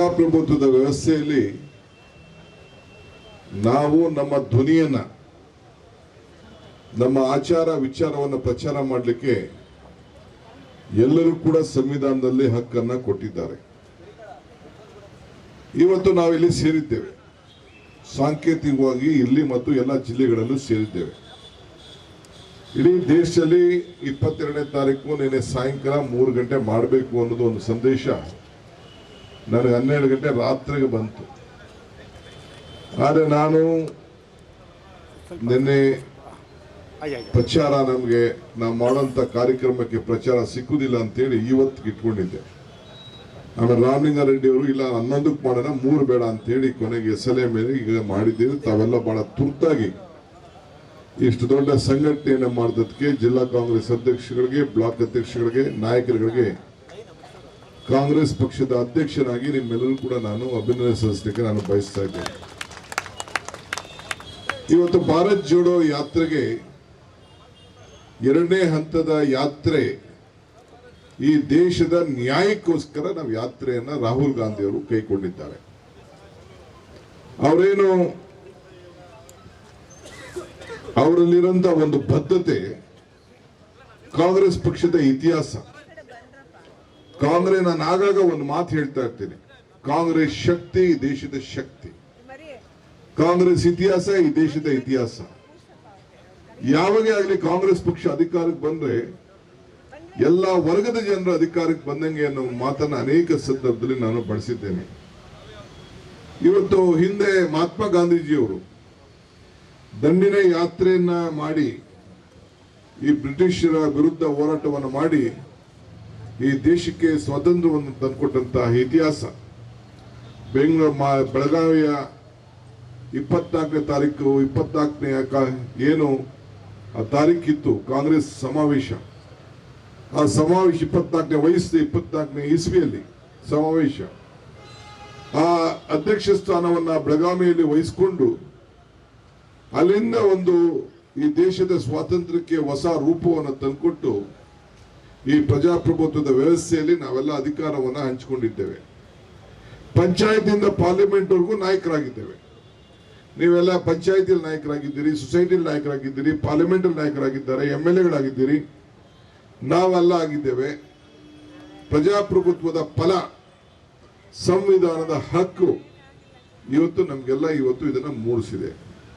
ಪ್ರಜಾಪ್ರಭುತ್ವದ ವ್ಯವಸ್ಥೆಯಲ್ಲಿ ನಾವು ನಮ್ಮ ಧ್ವನಿಯನ್ನ, ನಮ್ಮ ಆಚಾರ ವಿಚಾರವನ್ನು ಪ್ರಚಾರ ಮಾಡಲಿಕ್ಕೆ ಎಲ್ಲರೂ ಕೂಡ ಸಂವಿಧಾನದಲ್ಲಿ ಹಕ್ಕನ್ನ ಕೊಟ್ಟಿದ್ದಾರೆ. ಇವತ್ತು ನಾವಿಲ್ಲಿ ಸೇರಿದ್ದೇವೆ. ಸಾಂಕೇತಿಕವಾಗಿ ಇಲ್ಲಿ ಮತ್ತು ಎಲ್ಲ ಜಿಲ್ಲೆಗಳಲ್ಲೂ ಸೇರಿದ್ದೇವೆ. ಇಡೀ ದೇಶದಲ್ಲಿ ಇಪ್ಪತ್ತೆರಡನೇ ತಾರೀಕು, ನಿನ್ನೆ ಸಾಯಂಕಾಲ ಮೂರು ಗಂಟೆ ಮಾಡಬೇಕು ಅನ್ನೋದು ಒಂದು ಸಂದೇಶ. ನನಗೆ ಹನ್ನೆರಡು ಗಂಟೆ ರಾತ್ರಿಗೆ ಬಂತು. ಆದರೆ ನಾನು ನಿನ್ನೆ ಪ್ರಚಾರ ನಮಗೆ ನಾವು ಮಾಡೋಂಥ ಕಾರ್ಯಕ್ರಮಕ್ಕೆ ಪ್ರಚಾರ ಸಿಕ್ಕುದಿಲ್ಲ ಅಂತೇಳಿ ಇವತ್ತಿಗೆ ಇಟ್ಕೊಂಡಿದ್ದೆ. ಆಮೇಲೆ ರಾಮಲಿಂಗಾರೆಡ್ಡಿ ಅವರು, ಇಲ್ಲ ಹನ್ನೊಂದಕ್ಕೆ ಮಾಡೋಣ, ಮೂರು ಬೇಡ ಅಂತೇಳಿ ಕೊನೆಗೆ ಸಲಹೆ ಮೇಲೆ ಈಗ ಮಾಡಿದ್ದೀವಿ. ತಾವೆಲ್ಲ ಬಹಳ ತುರ್ತಾಗಿ ಇಷ್ಟು ದೊಡ್ಡ ಸಂಘಟನೆಯನ್ನು ಮಾಡಿದ್ದಕ್ಕೆ ಜಿಲ್ಲಾ ಕಾಂಗ್ರೆಸ್ ಅಧ್ಯಕ್ಷಗಳಿಗೆ ಬ್ಲಾಕ್ ಅಧ್ಯಕ್ಷಗಳಿಗೆ ನಾಯಕರುಗಳಿಗೆ ಕಾಂಗ್ರೆಸ್ ಪಕ್ಷದ ಅಧ್ಯಕ್ಷನಾಗಿ ನಿಮ್ಮೆಲ್ಲರೂ ಕೂಡ ನಾನು ಅಭಿನಂದನೆ ಸಲ್ಲಿಸಲಿಕ್ಕೆ ನಾನು ಬಯಸ್ತಾ ಇದ್ದೇನೆ. ಇವತ್ತು ಭಾರತ್ ಜೋಡೋ ಯಾತ್ರೆಗೆ ಎರಡನೇ ಹಂತದ ಯಾತ್ರೆ ಈ ದೇಶದ ನ್ಯಾಯಕ್ಕೋಸ್ಕರ ನಾವು ಯಾತ್ರೆಯನ್ನ ರಾಹುಲ್ ಗಾಂಧಿ ಅವರು ಕೈಗೊಂಡಿದ್ದಾರೆ. ಅವರೇನು ಅವರಲ್ಲಿರುವಂತಹ ಒಂದು ಬದ್ಧತೆ ಕಾಂಗ್ರೆಸ್ ಪಕ್ಷದ ಇತಿಹಾಸ. ಕಾಂಗ್ರೆಸ್ ನಾನು ಆಗಾಗ ಒಂದು ಮಾತು ಹೇಳ್ತಾ ಇರ್ತೀನಿ. ಕಾಂಗ್ರೆಸ್ ಶಕ್ತಿ, ದೇಶದ ಶಕ್ತಿ. ಕಾಂಗ್ರೆಸ್ ಇತಿಹಾಸ, ಈ ದೇಶದ ಇತಿಹಾಸ. ಯಾವಾಗೇ ಆಗಲಿ ಕಾಂಗ್ರೆಸ್ ಪಕ್ಷ ಅಧಿಕಾರಕ್ಕೆ ಬಂದ್ರೆ, ಎಲ್ಲ ವರ್ಗದ ಜನರು ಅಧಿಕಾರಕ್ಕೆ ಬಂದಂಗೆ ಅನ್ನೋ ಮಾತನ್ನ ಅನೇಕ ಸಂದರ್ಭದಲ್ಲಿ ನಾನು ಬಳಸಿದ್ದೇನೆ. ಇವತ್ತು ಹಿಂದೆ ಮಹಾತ್ಮ ಗಾಂಧೀಜಿಯವರು ದಂಡಿನ ಯಾತ್ರೆಯನ್ನ ಮಾಡಿ ಈ ಬ್ರಿಟಿಷರ ವಿರುದ್ಧ ಹೋರಾಟವನ್ನು ಮಾಡಿ ಈ ದೇಶಕ್ಕೆ ಸ್ವಾತಂತ್ರ್ಯವನ್ನು ತಂದುಕೊಟ್ಟಂತಹ ಇತಿಹಾಸ. ಬೆಂಗಳೂರು ಮಾ- ಬೆಳಗಾವಿಯ ಇಪ್ಪತ್ನಾಲ್ಕನೇ ತಾರೀಕು, ಇಪ್ಪತ್ನಾಲ್ಕನೇ ಏನು, ಆ ತಾರೀಕಿತ್ತು ಕಾಂಗ್ರೆಸ್ ಸಮಾವೇಶ. ಆ ಸಮಾವೇಶ ಇಪ್ಪತ್ನಾಲ್ಕನೇ ವಯಸ್ಸು, ಇಪ್ಪತ್ನಾಲ್ಕನೇ ಇಸ್ವಿಯಲ್ಲಿ ಸಮಾವೇಶ. ಆ ಅಧ್ಯಕ್ಷ ಸ್ಥಾನವನ್ನ ಬೆಳಗಾವಿಯಲ್ಲಿ ವಹಿಸಿಕೊಂಡು ಅಲ್ಲಿಂದ ಒಂದು ಈ ದೇಶದ ಸ್ವಾತಂತ್ರ್ಯಕ್ಕೆ ಹೊಸ ರೂಪವನ್ನು ತಂದುಕೊಟ್ಟು ಈ ಪ್ರಜಾಪ್ರಭುತ್ವದ ವ್ಯವಸ್ಥೆಯಲ್ಲಿ ನಾವೆಲ್ಲ ಅಧಿಕಾರವನ್ನು ಹಂಚಿಕೊಂಡಿದ್ದೇವೆ. ಪಂಚಾಯತಿಂದ ಪಾರ್ಲಿಮೆಂಟ್ ವರೆಗೂ ನಾಯಕರಾಗಿದ್ದೇವೆ. ನೀವೆಲ್ಲ ಪಂಚಾಯತಿಯಲ್ಲಿ ನಾಯಕರಾಗಿದ್ದೀರಿ, ಸೊಸೈಟಿಯಲ್ಲಿ ನಾಯಕರಾಗಿದ್ದೀರಿ ಪಾರ್ಲಿಮೆಂಟ್ ನಾಯಕರಾಗಿದ್ದಾರೆ ಎಂ ಎಲ್ ಎಗಳಾಗಿದ್ದೀರಿ ನಾವೆಲ್ಲ ಆಗಿದ್ದೇವೆ. ಪ್ರಜಾಪ್ರಭುತ್ವದ ಫಲ, ಸಂವಿಧಾನದ ಹಕ್ಕು ಇವತ್ತು ನಮಗೆಲ್ಲ ಇವತ್ತು ಇದನ್ನ ಮೂಡಿಸಿದೆ.